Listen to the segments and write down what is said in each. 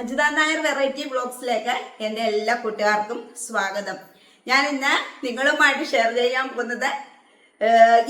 Ajitha Nair variety ബ്ലോഗ്സിലേക്ക് എന്റെ എല്ലാ കൂട്ടുകാർക്കും സ്വാഗതം. ഞാൻ ഇന്ന് നിങ്ങളുമായിട്ട് ഷെയർ ചെയ്യാൻ പോകുന്നത്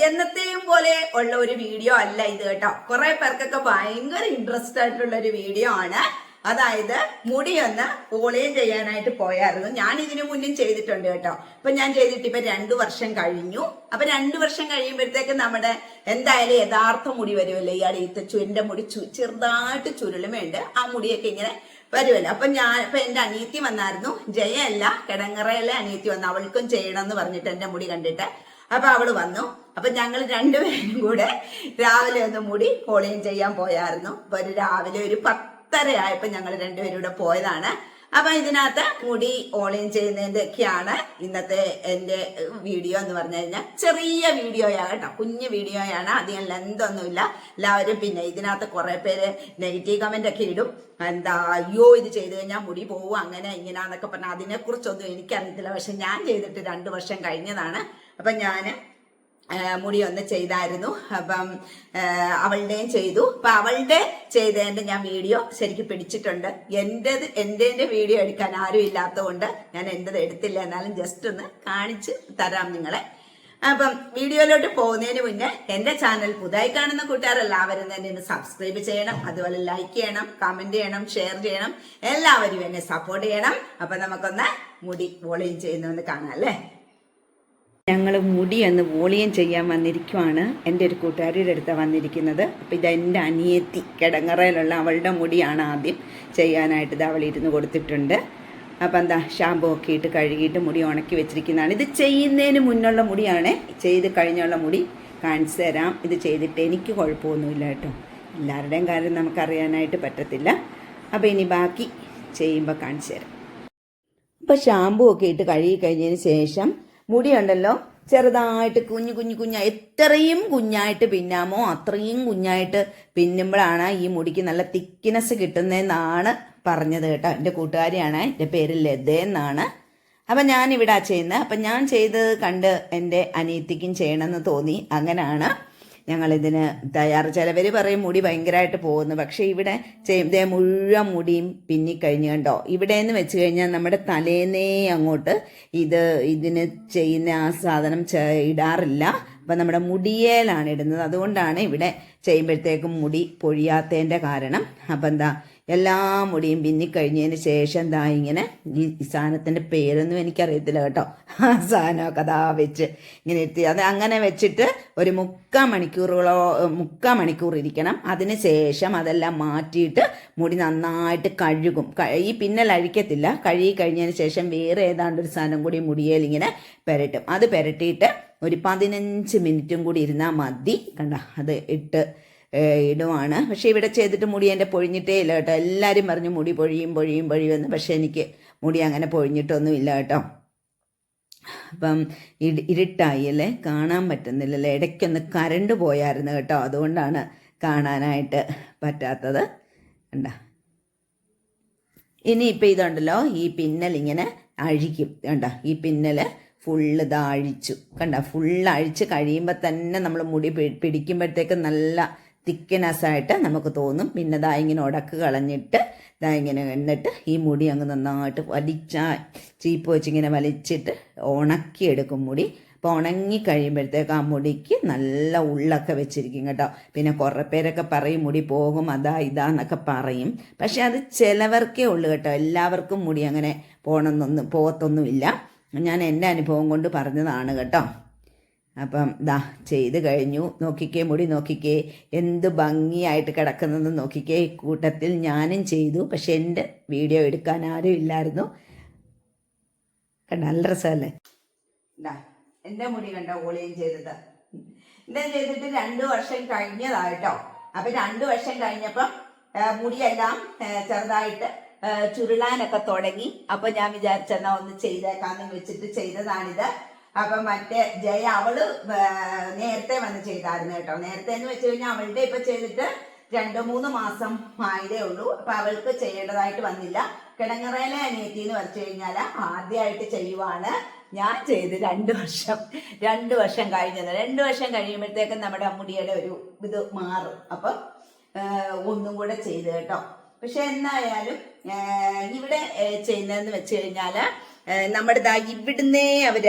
എന്നത്തെയും പോലെ ഉള്ള ഒരു വീഡിയോ അല്ല ഇത് കേട്ടോ. കുറെ പേർക്കൊക്കെ ഭയങ്കര ഇൻട്രസ്റ്റ് ആയിട്ടുള്ള ഒരു വീഡിയോ ആണ്. അതായത് മുടി ഒന്ന് പോളിയം ചെയ്യാനായിട്ട് പോയായിരുന്നു. ഞാൻ ഇതിനു മുന്നും ചെയ്തിട്ടുണ്ട് കേട്ടോ. ഇപ്പൊ ഞാൻ ചെയ്തിട്ട് ഇപ്പൊ രണ്ടു വർഷം കഴിഞ്ഞു. അപ്പൊ രണ്ടു വർഷം കഴിയുമ്പോഴത്തേക്ക് നമ്മുടെ എന്തായാലും യഥാർത്ഥ മുടി വരുമല്ലോ. ഈ അടിയത്തെ ചുരിന്റെ മുടി ചെറുതായിട്ട് ചുരുളുമേണ്ട് ആ മുടിയൊക്കെ ഇങ്ങനെ വരുമല്ലോ. അപ്പൊ ഞാൻ ഇപ്പൊ എന്റെ അനിയത്തി വന്നായിരുന്നു. ജയല്ല കിടങ്ങറയിലെ അനിയത്തി വന്നു. അവൾക്കും ചെയ്യണം എന്ന് പറഞ്ഞിട്ട് എന്റെ മുടി കണ്ടിട്ട്. അപ്പൊ അവൾ വന്നു. അപ്പൊ ഞങ്ങൾ രണ്ടുപേരും കൂടെ രാവിലെ ഒന്ന് മുടി പോളിയം ചെയ്യാൻ പോയായിരുന്നു. അപ്പൊ ഒരു രാവിലെ ഒരു പത്തര ആയപ്പോ ഞങ്ങൾ രണ്ടുപേരും കൂടെ പോയതാണ്. അപ്പൊ ഇതിനകത്ത് മുടി ഓൺലൈൻ ചെയ്യുന്നതിന്റെയൊക്കെയാണ് ഇന്നത്തെ എന്റെ വീഡിയോ എന്ന് പറഞ്ഞു കഴിഞ്ഞാൽ ചെറിയ വീഡിയോയാണ് കേട്ടോ. കുഞ്ഞു വീഡിയോയാണ്. അധികം ലെന്ത് ഒന്നുമില്ല. എല്ലാവരും പിന്നെ ഇതിനകത്ത് കുറെ പേര് നെഗറ്റീവ് കമന്റ് ഒക്കെ ഇടും. എന്താ അയ്യോ ഇത് ചെയ്തു കഴിഞ്ഞാൽ മുടി പോവും അങ്ങനെ ഇങ്ങനെയാന്നൊക്കെ പറഞ്ഞാൽ അതിനെക്കുറിച്ചൊന്നും എനിക്കറിയത്തില്ല. പക്ഷെ ഞാൻ ചെയ്തിട്ട് രണ്ട് വർഷം കഴിഞ്ഞതാണ്. അപ്പൊ ഞാൻ മുടി ഒന്ന് ചെയ്തായിരുന്നു. അപ്പം അവളുടെയും ചെയ്തു. അപ്പൊ അവളുടെ ചെയ്തതിന്റെ ഞാൻ വീഡിയോ ശരിക്കും പിടിച്ചിട്ടുണ്ട്. എന്റെത് എന്റെ വീഡിയോ എടുക്കാൻ ആരും ഇല്ലാത്തതുകൊണ്ട് ഞാൻ എന്റെത് എടുത്തില്ല. എന്നാലും ജസ്റ്റ് ഒന്ന് കാണിച്ച് തരാം നിങ്ങളെ. അപ്പം വീഡിയോയിലോട്ട് പോകുന്നതിന് മുന്നേ എന്റെ ചാനൽ പുതുതായി കാണുന്ന കൂട്ടുകാരെല്ലാവരും തന്നെ എന്നെ സബ്സ്ക്രൈബ് ചെയ്യണം. അതുപോലെ ലൈക്ക് ചെയ്യണം കമന്റ് ചെയ്യണം ഷെയർ ചെയ്യണം. എല്ലാവരും എന്നെ സപ്പോർട്ട് ചെയ്യണം. അപ്പം നമുക്കൊന്ന് മുടി വോളിയം ചെയ്യുന്നതെന്ന് കാണാം അല്ലേ? ഞങ്ങൾ മുടി ഒന്ന് വോളിയം ചെയ്യാൻ വന്നിരിക്കുവാണ്. എന്റെ ഒരു കൂട്ടുകാരിയുടെ അടുത്താണ് വന്നിരിക്കുന്നത്. അപ്പോൾ ഇത് എന്റെ അനിയത്തി കിടങ്ങറയിലുള്ള അവളുടെ മുടിയാണ് ആദ്യം ചെയ്യാനായിട്ട് ഇത് അവൾ ഇരുന്ന് കൊടുത്തിട്ടുണ്ട്. അപ്പോൾ എന്താ ഷാമ്പു ഒക്കെ ഇട്ട് കഴുകിയിട്ട് മുടി ഉണക്കി വെച്ചിരിക്കുന്നതാണ്. ഇത് ചെയ്യുന്നതിന് മുന്നുള്ള മുടിയാണ്. ചെയ്ത് കഴിഞ്ഞുള്ള മുടി കാണിച്ചു തരാം. ഇത് ചെയ്തിട്ട് എനിക്ക് കുഴപ്പമൊന്നുമില്ല കേട്ടോ. എല്ലാവരുടെയും കാര്യം നമുക്കറിയാനായിട്ട് പറ്റത്തില്ല. അപ്പോൾ ഇനി ബാക്കി ചെയ്യുമ്പോൾ കാണിച്ചു തരാം. ഇപ്പൊ ഷാമ്പു ഒക്കെ ഇട്ട് കഴുകി കഴിഞ്ഞതിന് ശേഷം മുടിയുണ്ടല്ലോ? ചെറുതായിട്ട് കുഞ്ഞു കുഞ്ഞു കുഞ്ഞ എത്രയും കുഞ്ഞായിട്ട് പിന്നാമോ അത്രയും കുഞ്ഞായിട്ട് പിന്നുമ്പോഴാണ് ഈ മുടിക്ക് നല്ല തിക്നെസ് കിട്ടുന്നതെന്നാണ് പറഞ്ഞത് കേട്ടോ. എന്റെ കൂട്ടുകാരിയാണ് എന്റെ പേര് ലത എന്നാണ്. അപ്പം ഞാനിവിടെ ചെയ്യുന്നത്. അപ്പം ഞാൻ ചെയ്തത് കണ്ട് എന്റെ അനിയത്തിക്കും ചെയ്യണമെന്ന് തോന്നി. അങ്ങനെയാണ്. ഞങ്ങളിതിന് തയ്യാറ്. ചിലവർ പറയും മുടി ഭയങ്കരമായിട്ട് പോകുന്നു. പക്ഷേ ഇവിടെ ചെയ്ത മുഴുവൻ മുടിയും പിന്നിക്കഴിഞ്ഞു കണ്ടോ? ഇവിടെ നിന്ന് വെച്ച് കഴിഞ്ഞാൽ നമ്മുടെ തലേന്നേ അങ്ങോട്ട് ഇത് ഇതിന് ചെയ്യുന്ന ആ സാധനം ഇടാറില്ല. അപ്പം നമ്മുടെ മുടിയേലാണ് ഇടുന്നത്. അതുകൊണ്ടാണ് ഇവിടെ ചെയ്യുമ്പോഴത്തേക്കും മുടി പൊഴിയാത്തതിന്റെ കാരണം. അപ്പം എന്താ എല്ലാ മുടിയും പിന്നിക്കഴിഞ്ഞതിന് ശേഷം എന്താ ഇങ്ങനെ ഈ സാധനത്തിന്റെ പേരൊന്നും എനിക്കറിയത്തില്ല കേട്ടോ. ആ സാധനമൊക്കെ അതാ വെച്ച് ഇങ്ങനെ എത്തി അത് അങ്ങനെ വെച്ചിട്ട് ഒരു മുക്കാൽ മണിക്കൂറുകളോ മുക്കാൽ മണിക്കൂർ ഇരിക്കണം. അതിന് ശേഷം അതെല്ലാം മാറ്റിയിട്ട് മുടി നന്നായിട്ട് കഴുകും. ഈ പിന്നൽ അഴിക്കത്തില്ല. കഴുകി കഴിഞ്ഞതിന് ശേഷം വേറെ ഏതാണ്ട് ഒരു സാധനം കൂടി മുടിയേൽ ഇങ്ങനെ പെരട്ടും. അത് പെരട്ടിയിട്ട് ഒരു പതിനഞ്ച് മിനിറ്റും കൂടി ഇരുന്നാൽ മതി. കണ്ട? അത് ഇട്ട് ഇടുവാണ്. പക്ഷേ ഇവിടെ ചെയ്തിട്ട് മുടി എന്റെ പൊഴിഞ്ഞിട്ടേ ഇല്ല കേട്ടോ. എല്ലാവരും പറഞ്ഞു മുടി പൊഴിയും പൊഴിയും പൊഴിയുമെന്ന് പക്ഷേ എനിക്ക് മുടി അങ്ങനെ പൊഴിഞ്ഞിട്ടൊന്നും ഇല്ല കേട്ടോ. അപ്പം ഇരുട്ടായി അല്ലേ? കാണാൻ പറ്റുന്നില്ലല്ലേ? ഇടയ്ക്കൊന്ന് കരണ്ട് പോയായിരുന്നു കേട്ടോ. അതുകൊണ്ടാണ് കാണാനായിട്ട് പറ്റാത്തത്. കണ്ട. ഇനിയിപ്പോൾ ഇതുണ്ടല്ലോ ഈ പിന്നൽ ഇങ്ങനെ അഴിക്കും. കണ്ട ഈ പിന്നൽ ഫുള്ള് ഇതാ അഴിച്ചു. കണ്ട ഫുള്ള് അഴിച്ച് കഴിയുമ്പോൾ തന്നെ നമ്മൾ മുടി പിടിക്കുമ്പോഴത്തേക്ക് നല്ല തിക്കനെസ് ആയിട്ട് നമുക്ക് തോന്നും. പിന്നെ ദാ ഇങ്ങനെ ഉടക്ക് കളഞ്ഞിട്ട് ദാ ഇങ്ങനെ എന്നിട്ട് ഈ മുടി അങ്ങ് നന്നായിട്ട് വലിച്ച ചീപ്പ് വെച്ച് ഇങ്ങനെ വലിച്ചിട്ട് ഉണക്കിയെടുക്കും മുടി. അപ്പോൾ ഉണങ്ങി കഴിയുമ്പോഴത്തേക്ക് ആ മുടിക്ക് നല്ല ഉള്ളൊക്കെ വെച്ചിരിക്കും കേട്ടോ. പിന്നെ കുറേ പേരൊക്കെ പറയും മുടി പോകും അതാ ഇതാന്നൊക്കെ പറയും. പക്ഷെ അത് ചിലവർക്കേ ഉള്ളൂ കേട്ടോ. എല്ലാവർക്കും മുടി അങ്ങനെ പോകണമെന്നൊന്നും പോകത്തൊന്നുമില്ല. ഞാൻ എന്റെ അനുഭവം കൊണ്ട് പറഞ്ഞതാണ് കേട്ടോ. അപ്പം ദാ ചെയ്ത് കഴിഞ്ഞു. നോക്കിക്കേ മുടി നോക്കിക്കേ. എന്ത് ഭംഗിയായിട്ട് കിടക്കുന്നതെന്ന് നോക്കിക്കേ. കൂട്ടത്തിൽ ഞാനും ചെയ്തു. പക്ഷെ എന്റെ വീഡിയോ എടുക്കാൻ ആരും ഇല്ലായിരുന്നു. നല്ല രസമല്ലേ? ദാ എന്റെ മുടി കണ്ട ഓളിയും ചെയ്തത്. എന്താ ചെയ്തിട്ട് രണ്ട് വർഷം കഴിഞ്ഞതായിട്ടോ. അപ്പൊ രണ്ടു വർഷം കഴിഞ്ഞപ്പം മുടിയെല്ലാം ചെറുതായിട്ട് ചുരുളാനൊക്കെ തുടങ്ങി. അപ്പൊ ഞാൻ വിചാരിച്ചെന്നാ ഒന്ന് ചെയ്തേക്കാന്ന് വെച്ചിട്ട് ചെയ്തതാണിത്. അപ്പൊ മറ്റേ ജയ അവൾ നേരത്തെ വന്ന് ചെയ്തായിരുന്നു കേട്ടോ. നേരത്തെ എന്ന് വെച്ച് കഴിഞ്ഞാൽ അവളുടെ ഇപ്പൊ ചെയ്തിട്ട് രണ്ടു മൂന്ന് മാസം ആയതേ ഉള്ളൂ. അപ്പൊ അവൾക്ക് ചെയ്യേണ്ടതായിട്ട് വന്നില്ല. കിടങ്ങറയിലെ അനിയത്തി എന്ന് വെച്ച് കഴിഞ്ഞാൽ ആദ്യമായിട്ട് ചെയ്യുവാണ്. ഞാൻ ചെയ്ത് രണ്ട് വർഷം രണ്ട് വർഷം കഴിഞ്ഞത്. രണ്ട് വർഷം കഴിയുമ്പോഴത്തേക്കും നമ്മുടെ മുടിയുടെ ഒരു ഇത് മാറും. അപ്പം ഒന്നും കൂടെ ചെയ്ത് കേട്ടോ. പക്ഷെ എന്നായാലും ഇവിടെ ചെയ്യുന്നതെന്ന് വെച്ച് കഴിഞ്ഞാൽ നമ്മുടെ ഇവിടുന്നേ അവർ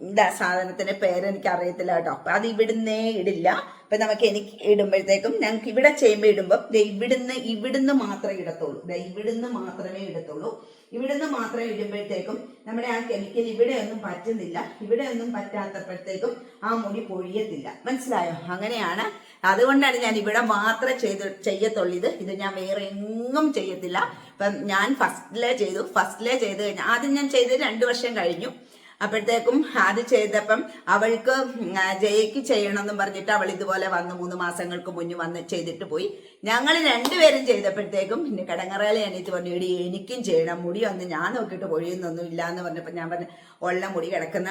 ആ പേര് സാധനത്തിന്റെ പേരെനിക്ക് അറിയത്തില്ല കേട്ടോ. അപ്പൊ അത് ഇവിടുന്നേ ഇടില്ല. അപ്പൊ നമുക്ക് എനിക്ക് ഇടുമ്പോഴത്തേക്കും ഞങ്ങൾക്ക് ഇവിടെ ചെയ്യുമ്പോൾ ഇടുമ്പോൾ ഇവിടുന്ന് ഇവിടുന്ന് മാത്രമേ ഇടത്തുള്ളൂ. ഇവിടുന്ന് മാത്രമേ ഇടത്തുള്ളൂ. ഇവിടുന്ന് മാത്രം ഇടുമ്പോഴത്തേക്കും നമ്മുടെ ആ കെമിക്കൽ ഇവിടെ ഒന്നും പറ്റുന്നില്ല. ഇവിടെ ഒന്നും പറ്റാത്തപ്പോഴത്തേക്കും ആ മുടി പൊഴിയത്തില്ല. മനസ്സിലായോ? അങ്ങനെയാണ്. അതുകൊണ്ടാണ് ഞാൻ ഇവിടെ മാത്രമേ ചെയ്ത് ചെയ്യത്തുള്ളൂ ഇത് ഇത് ഞാൻ വേറെ എങ്ങും ചെയ്യത്തില്ല. ഇപ്പം ഞാൻ ഫസ്റ്റിലേ ചെയ്തു. ഫസ്റ്റിലേ ചെയ്ത് കഴിഞ്ഞാൽ ആദ്യം ഞാൻ ചെയ്ത് രണ്ട് വർഷം കഴിഞ്ഞു. അപ്പോഴത്തേക്കും അത് ചെയ്തപ്പം അവൾക്ക് ജയക്ക് ചെയ്യണമെന്നും പറഞ്ഞിട്ട് അവൾ ഇതുപോലെ വന്ന് മൂന്ന് മാസങ്ങൾക്ക് മുന്നേ വന്ന് ചെയ്തിട്ട് പോയി. ഞങ്ങൾ രണ്ടുപേരും ചെയ്തപ്പോഴത്തേക്കും പിന്നെ കിടങ്ങറയിലെ എനിക്ക് പറഞ്ഞു എടി എനിക്കും ചെയ്യണം മുടി ഒന്ന് ഞാൻ നോക്കിയിട്ട് പൊഴിയുന്നൊന്നും ഇല്ല എന്ന് പറഞ്ഞപ്പോൾ ഞാൻ പറഞ്ഞു ഉള്ള മുടി കിടക്കുന്ന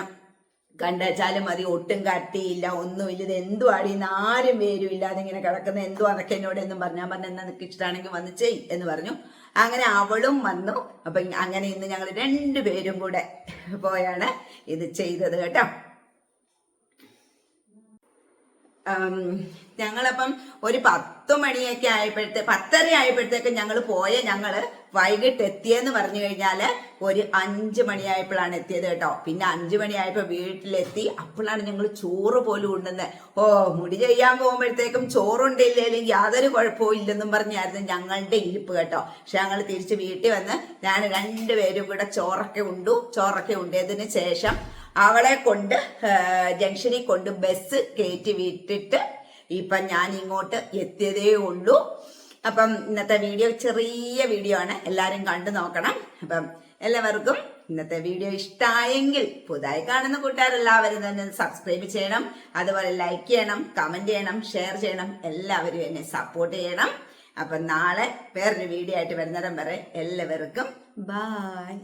കണ്ടുവച്ചാലും മതി ഒട്ടും കട്ടിയില്ല ഒന്നുമില്ല ഇത് എന്തു ഇന്ന് ആരും പേരും ഇല്ലാതെ ഇങ്ങനെ കിടക്കുന്ന. എന്തോ അതൊക്കെ എന്നോട് എന്നും പറഞ്ഞു. ഞാൻ പറഞ്ഞു എന്നാ നിനക്ക് ഇഷ്ടമാണെങ്കിൽ വന്ന് ചെയ് എന്ന് പറഞ്ഞു. അങ്ങനെ അവളും വന്നു. അപ്പൊ അങ്ങനെ ഇന്ന് ഞങ്ങൾ രണ്ടുപേരും കൂടെ പോയാണ് ഇത് ചെയ്തത് കേട്ടോ. ഞങ്ങളപ്പം ഒരു പത്ത് മണിയൊക്കെ ആയപ്പോഴത്തെ പത്തര ആയപ്പോഴത്തേക്ക് ഞങ്ങൾ പോയ ഞങ്ങൾ വൈകിട്ട് എത്തിയെന്ന് പറഞ്ഞു കഴിഞ്ഞാൽ ഒരു അഞ്ചു മണിയായപ്പോഴാണ് എത്തിയത് കേട്ടോ. പിന്നെ അഞ്ചു മണിയായപ്പോ വീട്ടിലെത്തി. അപ്പോഴാണ് ഞങ്ങൾ ചോറ് പോലും ഉണ്ടെന്ന്. ഓ മുടി ചെയ്യാൻ പോകുമ്പോഴത്തേക്കും ചോറുണ്ടില്ലെങ്കിൽ യാതൊരു കുഴപ്പവും ഇല്ലെന്നും പറഞ്ഞായിരുന്നു ഞങ്ങളുടെ ഇരിപ്പ് കേട്ടോ. പക്ഷെ ഞങ്ങൾ തിരിച്ച് വീട്ടിൽ വന്ന് ഞാൻ രണ്ടുപേരും കൂടെ ചോറൊക്കെ ഉണ്ടു. ചോറൊക്കെ ഉണ്ടതിന് ശേഷം അവളെ കൊണ്ട് ജംഗ്ഷനിൽ കൊണ്ട് ബസ് കയറ്റി വിട്ടിട്ട് ഇപ്പം ഞാൻ ഇങ്ങോട്ട് എത്തിയതേ ഉള്ളൂ. അപ്പം ഇന്നത്തെ വീഡിയോ ചെറിയ വീഡിയോ ആണ്. എല്ലാവരും കണ്ടു നോക്കണം. അപ്പം എല്ലാവർക്കും ഇന്നത്തെ വീഡിയോ ഇഷ്ടമായെങ്കിൽ പുതുതായി കാണുന്ന കൂട്ടുകാരെല്ലാവരും തന്നെ സബ്സ്ക്രൈബ് ചെയ്യണം. അതുപോലെ ലൈക്ക് ചെയ്യണം കമന്റ് ചെയ്യണം ഷെയർ ചെയ്യണം. എല്ലാവരും എന്നെ സപ്പോർട്ട് ചെയ്യണം. അപ്പം നാളെ വേറൊരു വീഡിയോ ആയിട്ട് വരുന്നിടം വരെ എല്ലാവർക്കും ബായ്